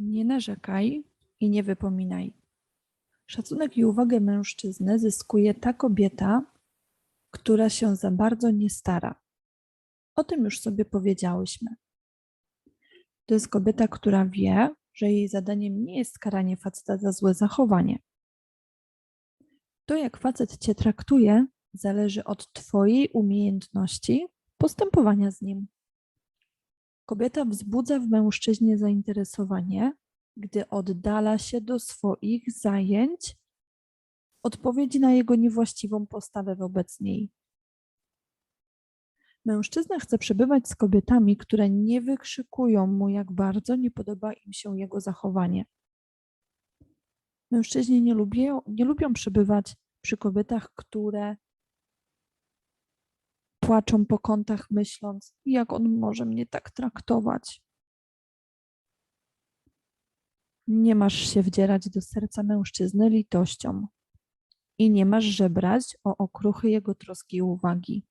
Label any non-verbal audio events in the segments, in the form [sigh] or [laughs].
Nie narzekaj i nie wypominaj. Szacunek i uwagę mężczyzny zyskuje ta kobieta, która się za bardzo nie stara. O tym już sobie powiedziałyśmy. To jest kobieta, która wie, że jej zadaniem nie jest karanie faceta za złe zachowanie. To, jak facet cię traktuje, zależy od twojej umiejętności postępowania z nim. Kobieta wzbudza w mężczyźnie zainteresowanie, gdy oddala się do swoich zajęć, odpowiedzi na jego niewłaściwą postawę wobec niej. Mężczyzna chce przebywać z kobietami, które nie wykrzykują mu, jak bardzo nie podoba im się jego zachowanie. Mężczyźni nie lubią, nie lubią przebywać przy kobietach, które płaczą po kątach, myśląc, jak on może mnie tak traktować. Nie masz się wdzierać do serca mężczyzny litością i nie masz żebrać o okruchy jego troski i uwagi.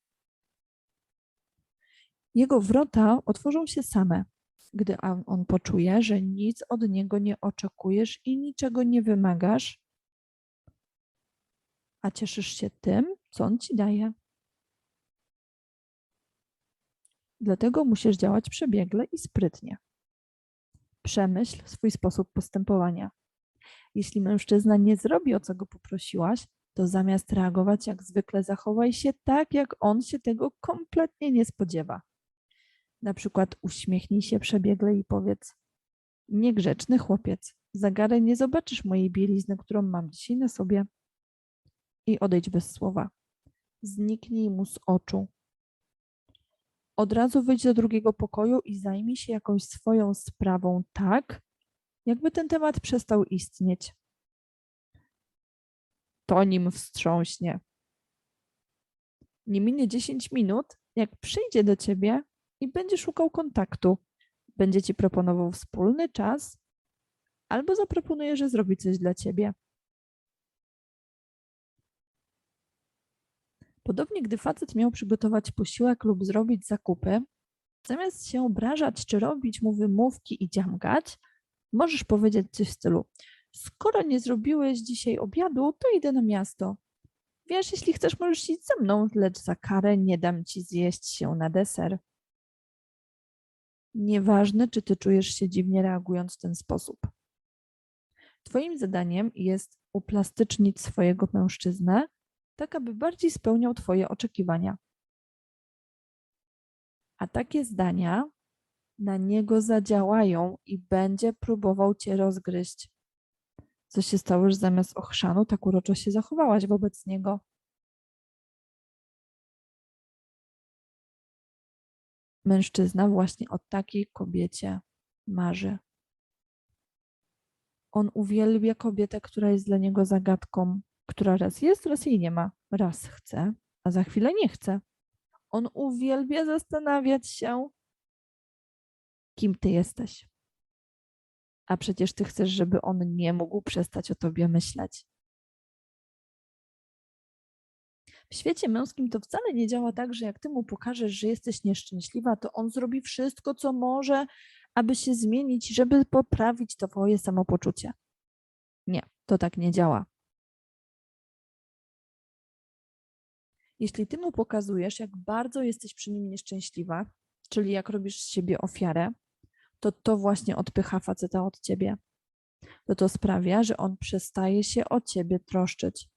Jego wrota otworzą się same, gdy on poczuje, że nic od niego nie oczekujesz i niczego nie wymagasz, a cieszysz się tym, co on ci daje. Dlatego musisz działać przebiegle i sprytnie. Przemyśl swój sposób postępowania. Jeśli mężczyzna nie zrobi, o co go poprosiłaś, to zamiast reagować jak zwykle, zachowaj się tak, jak on się tego kompletnie nie spodziewa. Na przykład uśmiechnij się przebiegle i powiedz: Niegrzeczny chłopiec, za garę nie zobaczysz mojej bielizny, którą mam dzisiaj na sobie. I odejdź bez słowa. Zniknij mu z oczu. Od razu wyjdź do drugiego pokoju i zajmij się jakąś swoją sprawą tak, jakby ten temat przestał istnieć. To nim wstrząśnie. Nie minie 10 minut, jak przyjdzie do ciebie i będzie szukał kontaktu. Będzie ci proponował wspólny czas albo zaproponuje, że zrobi coś dla ciebie. Podobnie, gdy facet miał przygotować posiłek lub zrobić zakupy, zamiast się obrażać czy robić mu wymówki i dziamgać, możesz powiedzieć coś w stylu: Skoro nie zrobiłeś dzisiaj obiadu, to idę na miasto. Wiesz, jeśli chcesz, możesz iść ze mną, lecz za karę nie dam ci zjeść się na deser. Nieważne, czy ty czujesz się dziwnie reagując w ten sposób. Twoim zadaniem jest uplastycznić swojego mężczyznę, tak aby bardziej spełniał Twoje oczekiwania. A takie zdania na niego zadziałają i będzie próbował Cię rozgryźć. Co się stało, że zamiast ochrzanu tak uroczo się zachowałaś wobec niego? Mężczyzna właśnie o takiej kobiecie marzy. On uwielbia kobietę, która jest dla niego zagadką, która raz jest, raz jej nie ma. Raz chce, a za chwilę nie chce. On uwielbia zastanawiać się, kim ty jesteś. A przecież ty chcesz, żeby on nie mógł przestać o tobie myśleć. W świecie męskim to wcale nie działa tak, że jak ty mu pokażesz, że jesteś nieszczęśliwa, to on zrobi wszystko, co może, aby się zmienić, żeby poprawić twoje samopoczucie. Nie, to tak nie działa. Jeśli ty mu pokazujesz, jak bardzo jesteś przy nim nieszczęśliwa, czyli jak robisz z siebie ofiarę, to to właśnie odpycha faceta od ciebie. To to sprawia, że on przestaje się o ciebie troszczyć.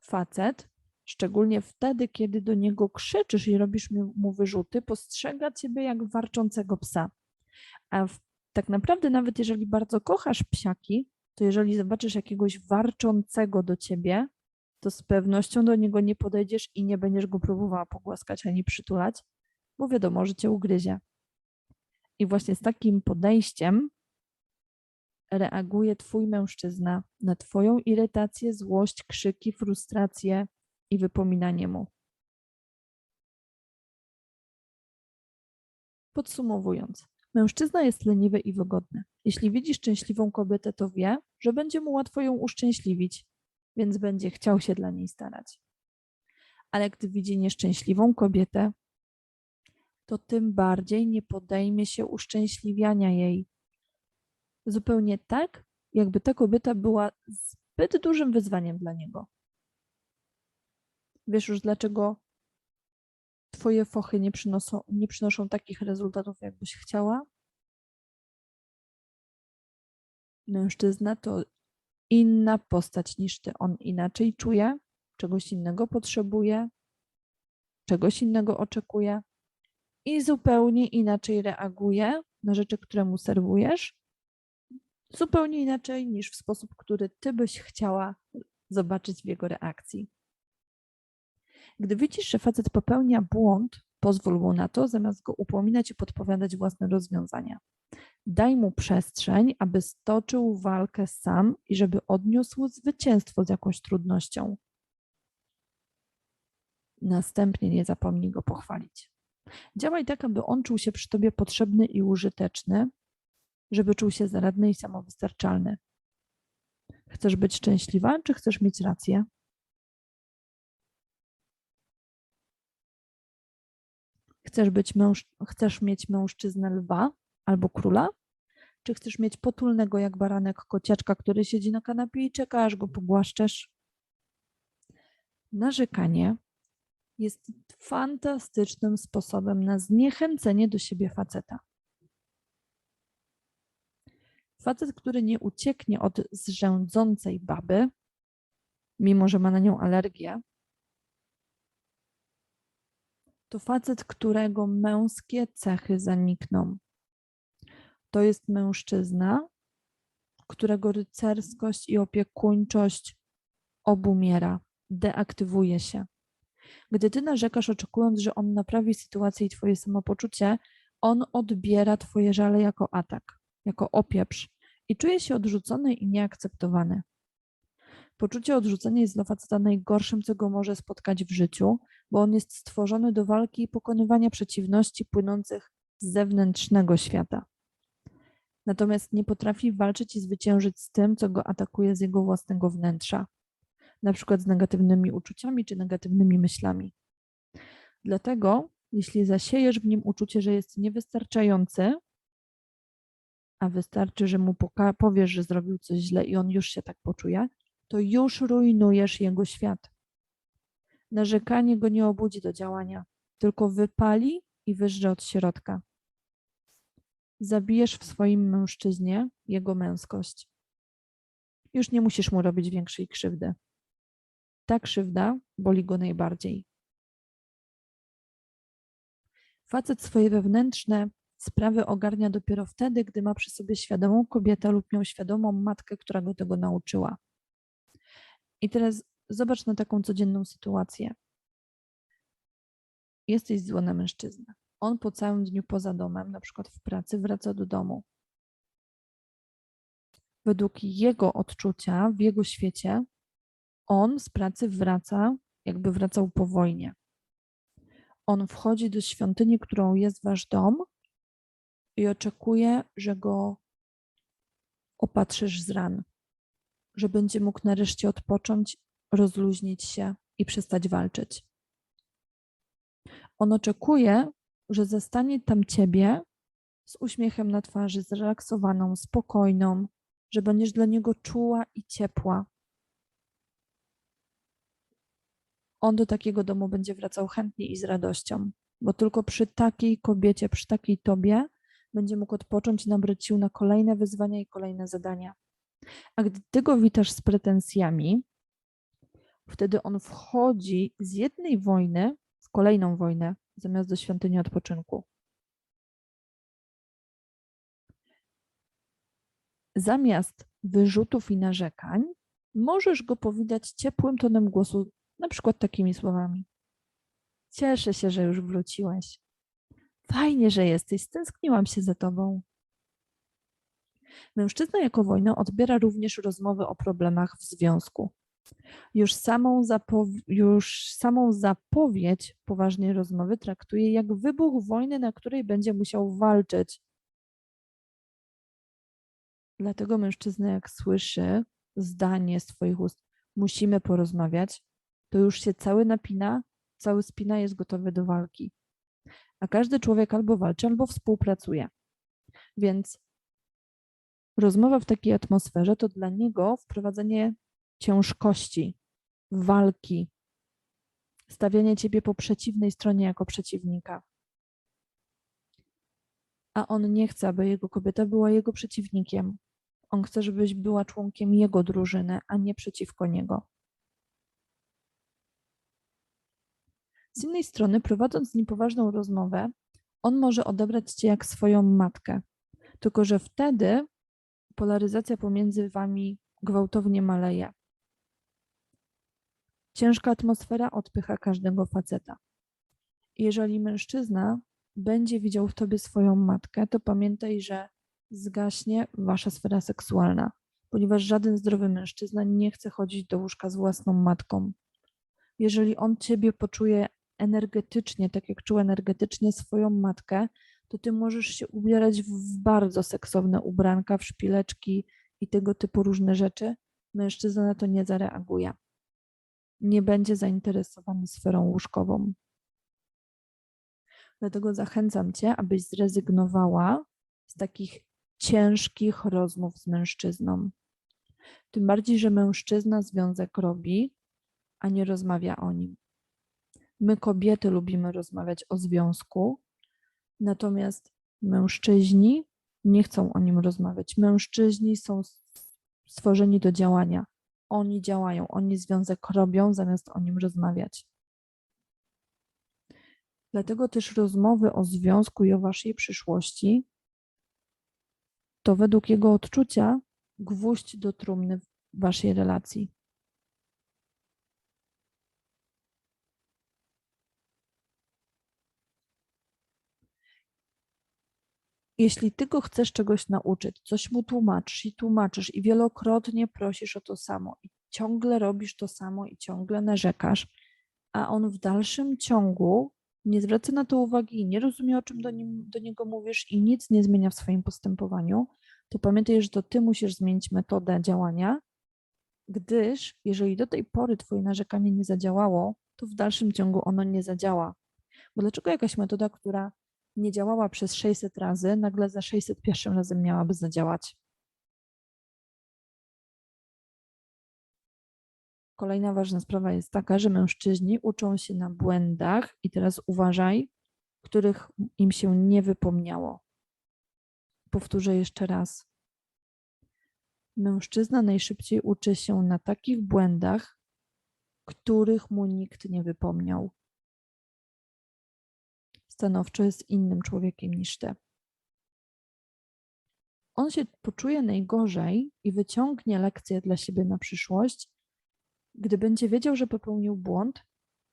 Facet, szczególnie wtedy, kiedy do niego krzyczysz i robisz mu wyrzuty, postrzega ciebie jak warczącego psa. A w, tak naprawdę, nawet jeżeli bardzo kochasz psiaki, to jeżeli zobaczysz jakiegoś warczącego do ciebie, to z pewnością do niego nie podejdziesz i nie będziesz go próbowała pogłaskać ani przytulać, bo wiadomo, że cię ugryzie. I właśnie z takim podejściem reaguje twój mężczyzna na twoją irytację, złość, krzyki, frustrację i wypominanie mu. Podsumowując, mężczyzna jest leniwy i wygodny. Jeśli widzi szczęśliwą kobietę, to wie, że będzie mu łatwo ją uszczęśliwić, więc będzie chciał się dla niej starać. Ale gdy widzi nieszczęśliwą kobietę, to tym bardziej nie podejmie się uszczęśliwiania jej. Zupełnie tak, jakby ta kobieta była zbyt dużym wyzwaniem dla niego. Wiesz już, dlaczego Twoje fochy nie przynoszą, nie przynoszą takich rezultatów, jakbyś chciała? Mężczyzna to inna postać niż ty. On inaczej czuje, czegoś innego potrzebuje, czegoś innego oczekuje i zupełnie inaczej reaguje na rzeczy, które mu serwujesz. Zupełnie inaczej niż w sposób, który ty byś chciała zobaczyć w jego reakcji. Gdy widzisz, że facet popełnia błąd, pozwól mu na to, zamiast go upominać i podpowiadać własne rozwiązania. Daj mu przestrzeń, aby stoczył walkę sam i żeby odniósł zwycięstwo z jakąś trudnością. Następnie nie zapomnij go pochwalić. Działaj tak, aby on czuł się przy tobie potrzebny i użyteczny, żeby czuł się zaradny i samowystarczalny. Chcesz być szczęśliwa, czy chcesz mieć rację? Chcesz, być męż... chcesz mieć mężczyznę lwa albo króla? Czy chcesz mieć potulnego jak baranek kociaczka, który siedzi na kanapie i czeka, aż go pogłaszczesz? Narzekanie jest fantastycznym sposobem na zniechęcenie do siebie faceta. Facet, który nie ucieknie od zrzędzącej baby, mimo że ma na nią alergię, to facet, którego męskie cechy zanikną. To jest mężczyzna, którego rycerskość i opiekuńczość obumiera, deaktywuje się. Gdy ty narzekasz, oczekując, że on naprawi sytuację i twoje samopoczucie, on odbiera twoje żale jako atak, jako opieprz i czuje się odrzucony i nieakceptowany. Poczucie odrzucenia jest dla faceta najgorszym, co go może spotkać w życiu, bo on jest stworzony do walki i pokonywania przeciwności płynących z zewnętrznego świata. Natomiast nie potrafi walczyć i zwyciężyć z tym, co go atakuje z jego własnego wnętrza, na przykład z negatywnymi uczuciami czy negatywnymi myślami. Dlatego, jeśli zasiejesz w nim uczucie, że jest niewystarczający, a wystarczy, że mu powiesz, że zrobił coś źle i on już się tak poczuje, to już rujnujesz jego świat. Narzekanie go nie obudzi do działania, tylko wypali i wyżre od środka. Zabijesz w swoim mężczyźnie jego męskość. Już nie musisz mu robić większej krzywdy. Ta krzywda boli go najbardziej. Facet swoje wewnętrzne sprawy ogarnia dopiero wtedy, gdy ma przy sobie świadomą kobietę lub miał świadomą matkę, która go tego nauczyła. I teraz zobacz na taką codzienną sytuację. Jesteś zła na mężczyznę. On po całym dniu poza domem, na przykład w pracy, wraca do domu. Według jego odczucia, w jego świecie, on z pracy wraca, jakby wracał po wojnie. On wchodzi do świątyni, którą jest wasz dom, i oczekuje, że go opatrzysz z ran że będzie mógł nareszcie odpocząć, rozluźnić się i przestać walczyć. On oczekuje, że zastanie tam ciebie z uśmiechem na twarzy, zrelaksowaną, spokojną, że będziesz dla niego czuła i ciepła. On do takiego domu będzie wracał chętnie i z radością, bo tylko przy takiej kobiecie, przy takiej tobie będzie mógł odpocząć i nabrać sił na kolejne wyzwania i kolejne zadania. A gdy ty go witasz z pretensjami, wtedy on wchodzi z jednej wojny w kolejną wojnę, zamiast do świątyni odpoczynku. Zamiast wyrzutów i narzekań, możesz go powitać ciepłym tonem głosu, na przykład takimi słowami. Cieszę się, że już wróciłeś. Fajnie, że jesteś, stęskniłam się za tobą. Mężczyzna jako wojnę odbiera również rozmowy o problemach w związku. Już samą, już samą zapowiedź poważnej rozmowy traktuje jak wybuch wojny, na której będzie musiał walczyć. Dlatego mężczyzna, jak słyszy zdanie z Twoich ust, musimy porozmawiać, to już się cały napina, cały spina jest gotowy do walki. A każdy człowiek albo walczy, albo współpracuje. Więc rozmowa w takiej atmosferze to dla niego wprowadzenie ciężkości, walki, stawianie ciebie po przeciwnej stronie jako przeciwnika. A on nie chce, aby jego kobieta była jego przeciwnikiem. On chce, żebyś była członkiem jego drużyny, a nie przeciwko niego. Z innej strony, prowadząc z nim poważną rozmowę, on może odebrać cię jak swoją matkę. Tylko, że wtedy polaryzacja pomiędzy wami gwałtownie maleje. Ciężka atmosfera odpycha każdego faceta. Jeżeli mężczyzna będzie widział w tobie swoją matkę, to pamiętaj, że zgaśnie wasza sfera seksualna, ponieważ żaden zdrowy mężczyzna nie chce chodzić do łóżka z własną matką. Jeżeli on ciebie poczuje energetycznie, tak jak czuł energetycznie swoją matkę, to ty możesz się ubierać w bardzo seksowne ubranka, w szpileczki i tego typu różne rzeczy. Mężczyzna na to nie zareaguje. Nie będzie zainteresowany sferą łóżkową. Dlatego zachęcam cię, abyś zrezygnowała z takich ciężkich rozmów z mężczyzną. Tym bardziej, że mężczyzna związek robi, a nie rozmawia o nim. My, kobiety, lubimy rozmawiać o związku, natomiast mężczyźni nie chcą o nim rozmawiać. Mężczyźni są stworzeni do działania. Oni działają, oni związek robią, zamiast o nim rozmawiać. Dlatego też rozmowy o związku i o waszej przyszłości to według jego odczucia gwóźdź do trumny waszej relacji. Jeśli ty go chcesz czegoś nauczyć, coś mu tłumaczysz i tłumaczysz i wielokrotnie prosisz o to samo i ciągle robisz to samo i ciągle narzekasz, a on w dalszym ciągu nie zwraca na to uwagi i nie rozumie, o czym do, nim, do niego mówisz i nic nie zmienia w swoim postępowaniu, to pamiętaj, że to ty musisz zmienić metodę działania, gdyż jeżeli do tej pory twoje narzekanie nie zadziałało, to w dalszym ciągu ono nie zadziała. Bo dlaczego jakaś metoda, która nie działała przez 600 razy, nagle za 601 razem miałaby zadziałać? Kolejna ważna sprawa jest taka, że mężczyźni uczą się na błędach i teraz uważaj, których im się nie wypomniało. Powtórzę jeszcze raz. Mężczyzna najszybciej uczy się na takich błędach, których mu nikt nie wypomniał. Stanowczo jest innym człowiekiem niż ty. On się poczuje najgorzej i wyciągnie lekcję dla siebie na przyszłość, gdy będzie wiedział, że popełnił błąd,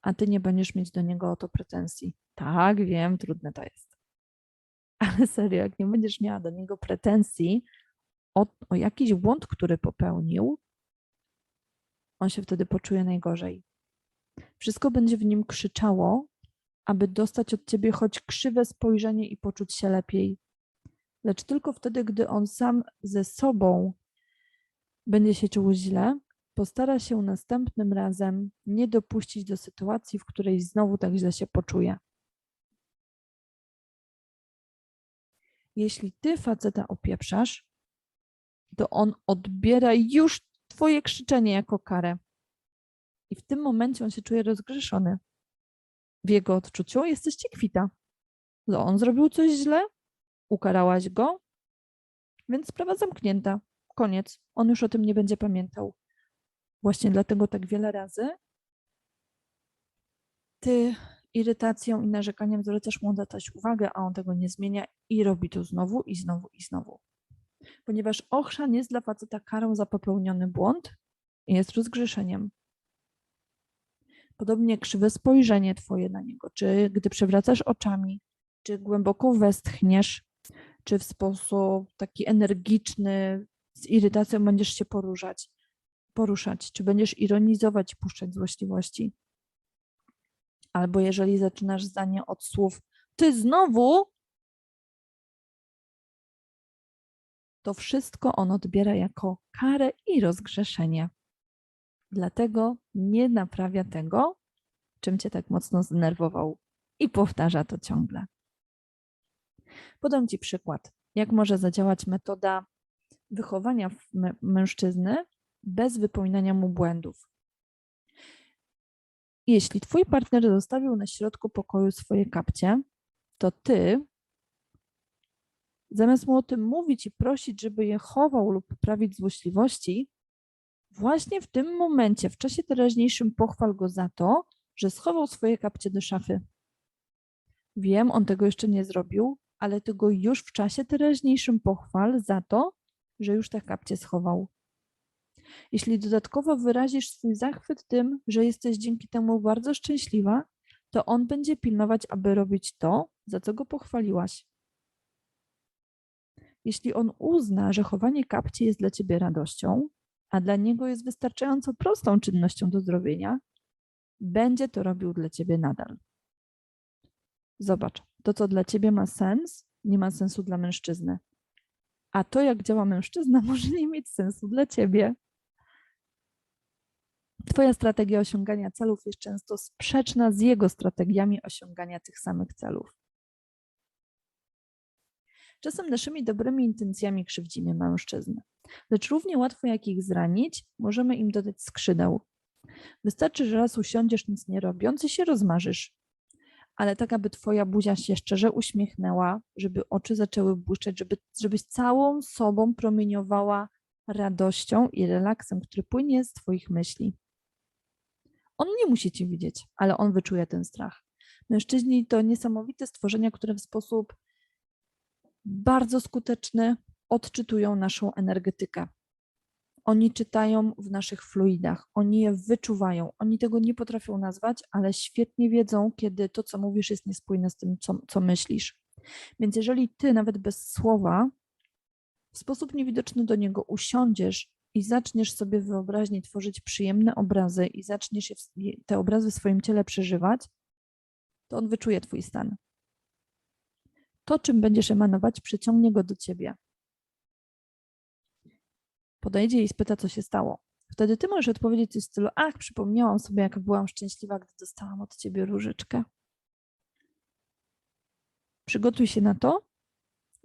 a ty nie będziesz mieć do niego o to pretensji. Tak, wiem, trudne to jest. [laughs] Ale serio, jak nie będziesz miała do niego pretensji o, o jakiś błąd, który popełnił, on się wtedy poczuje najgorzej. Wszystko będzie w nim krzyczało, aby dostać od ciebie choć krzywe spojrzenie i poczuć się lepiej. Lecz tylko wtedy, gdy on sam ze sobą będzie się czuł źle, postara się następnym razem nie dopuścić do sytuacji, w której znowu tak źle się poczuje. Jeśli ty faceta opieprzasz, to on odbiera już twoje krzyczenie jako karę. I w tym momencie on się czuje rozgrzeszony. W jego odczuciu jesteście kwita. Że on zrobił coś źle, ukarałaś go, więc sprawa zamknięta. Koniec. On już o tym nie będzie pamiętał. Właśnie dlatego tak wiele razy ty irytacją i narzekaniem zwracasz mu dać uwagę, a on tego nie zmienia i robi to znowu i znowu i znowu. Ponieważ ochrzan jest dla faceta karą za popełniony błąd i jest rozgrzeszeniem. Podobnie krzywe spojrzenie twoje na niego, czy gdy przewracasz oczami, czy głęboko westchniesz, czy w sposób taki energiczny, z irytacją będziesz się poruszać, poruszać, czy będziesz ironizować puszczać złośliwości. Albo jeżeli zaczynasz zdanie od słów ty znowu, to wszystko on odbiera jako karę i rozgrzeszenie. Dlatego nie naprawia tego, czym cię tak mocno zdenerwował i powtarza to ciągle. Podam Ci przykład, jak może zadziałać metoda wychowania mężczyzny bez wypominania mu błędów. Jeśli Twój partner zostawił na środku pokoju swoje kapcie, to Ty, zamiast mu o tym mówić i prosić, żeby je chował lub poprawić złośliwości, właśnie w tym momencie, w czasie teraźniejszym pochwal go za to, że schował swoje kapcie do szafy. Wiem, on tego jeszcze nie zrobił, ale ty go już w czasie teraźniejszym pochwal za to, że już te kapcie schował. Jeśli dodatkowo wyrazisz swój zachwyt tym, że jesteś dzięki temu bardzo szczęśliwa, to on będzie pilnować, aby robić to, za co go pochwaliłaś. Jeśli on uzna, że chowanie kapci jest dla ciebie radością, a dla niego jest wystarczająco prostą czynnością do zrobienia, będzie to robił dla ciebie nadal. Zobacz, to co dla ciebie ma sens, nie ma sensu dla mężczyzny. A to, jak działa mężczyzna, [laughs] może nie mieć sensu dla ciebie. Twoja strategia osiągania celów jest często sprzeczna z jego strategiami osiągania tych samych celów. Czasem naszymi dobrymi intencjami krzywdzimy mężczyzn, lecz równie łatwo jak ich zranić, możemy im dodać skrzydeł. Wystarczy, że raz usiądziesz nic nie robiąc i się rozmarzysz. Ale tak, aby twoja buzia się szczerze uśmiechnęła, żeby oczy zaczęły błyszczeć, żeby, żebyś całą sobą promieniowała radością i relaksem, który płynie z twoich myśli. On nie musi cię widzieć, ale on wyczuje ten strach. Mężczyźni to niesamowite stworzenia, które w sposób bardzo skuteczny odczytują naszą energetykę. Oni czytają w naszych fluidach, oni je wyczuwają. Oni tego nie potrafią nazwać, ale świetnie wiedzą, kiedy to, co mówisz, jest niespójne z tym, co, co myślisz. Więc jeżeli ty nawet bez słowa w sposób niewidoczny do niego usiądziesz i zaczniesz sobie wyobraźnie tworzyć przyjemne obrazy i zaczniesz te obrazy w swoim ciele przeżywać, to on wyczuje twój stan. To, czym będziesz emanować, przyciągnie go do ciebie. Podejdzie i spyta, co się stało. Wtedy ty możesz odpowiedzieć coś w stylu: Ach, przypomniałam sobie, jak byłam szczęśliwa, gdy dostałam od ciebie różyczkę. Przygotuj się na to,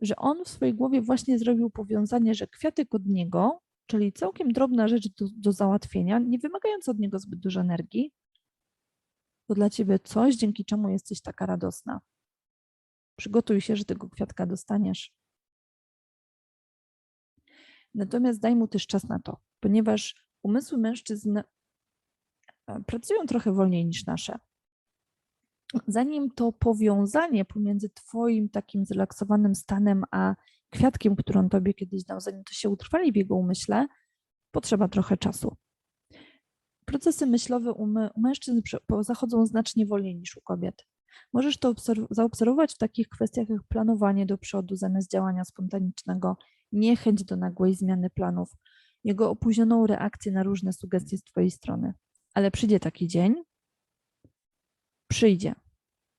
że on w swojej głowie właśnie zrobił powiązanie, że kwiatek od niego, czyli całkiem drobna rzecz do, do załatwienia, nie wymagająca od niego zbyt dużo energii, to dla ciebie coś, dzięki czemu jesteś taka radosna. Przygotuj się, że tego kwiatka dostaniesz. Natomiast daj mu też czas na to, ponieważ umysły mężczyzn e, pracują trochę wolniej niż nasze. Zanim to powiązanie pomiędzy Twoim takim zrelaksowanym stanem a kwiatkiem, który on Tobie kiedyś dał, zanim to się utrwali w jego umyśle, potrzeba trochę czasu. Procesy myślowe u, mężczyzn zachodzą znacznie wolniej niż u kobiet. Możesz to obserw- zaobserwować w takich kwestiach jak planowanie do przodu zamiast działania spontanicznego, niechęć do nagłej zmiany planów, jego opóźnioną reakcję na różne sugestie z Twojej strony. Ale przyjdzie taki dzień, przyjdzie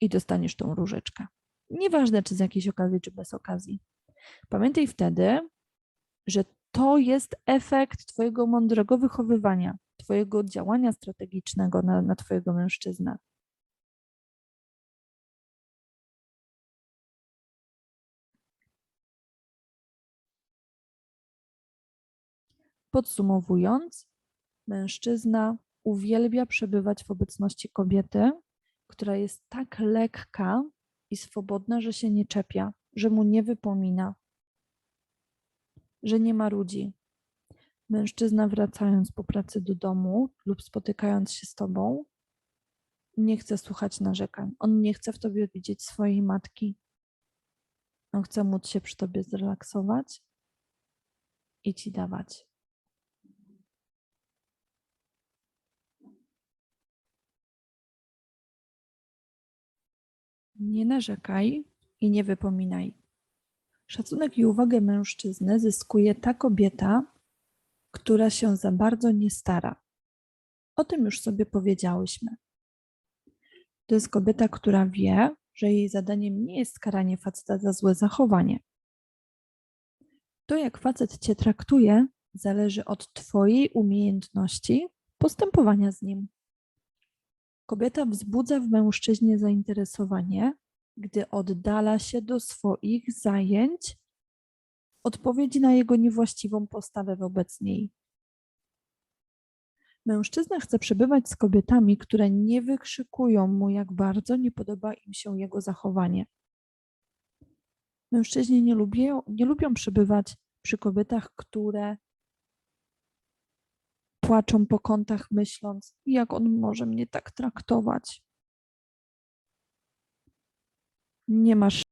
i dostaniesz tą różyczkę. Nieważne, czy z jakiejś okazji, czy bez okazji. Pamiętaj wtedy, że to jest efekt Twojego mądrego wychowywania, Twojego działania strategicznego na, na Twojego mężczyznę. Podsumowując, mężczyzna uwielbia przebywać w obecności kobiety, która jest tak lekka i swobodna, że się nie czepia, że mu nie wypomina, że nie ma ludzi. Mężczyzna wracając po pracy do domu lub spotykając się z tobą, nie chce słuchać narzekań. On nie chce w tobie widzieć swojej matki. On chce móc się przy tobie zrelaksować i ci dawać. Nie narzekaj i nie wypominaj. Szacunek i uwagę mężczyzny zyskuje ta kobieta, która się za bardzo nie stara. O tym już sobie powiedziałyśmy. To jest kobieta, która wie, że jej zadaniem nie jest karanie faceta za złe zachowanie. To, jak facet cię traktuje, zależy od twojej umiejętności postępowania z nim. Kobieta wzbudza w mężczyźnie zainteresowanie, gdy oddala się do swoich zajęć, odpowiedzi na jego niewłaściwą postawę wobec niej. Mężczyzna chce przebywać z kobietami, które nie wykrzykują mu, jak bardzo nie podoba im się jego zachowanie. Mężczyźni nie lubią, nie lubią przebywać przy kobietach, które płaczą po kątach, myśląc, jak on może mnie tak traktować. Nie masz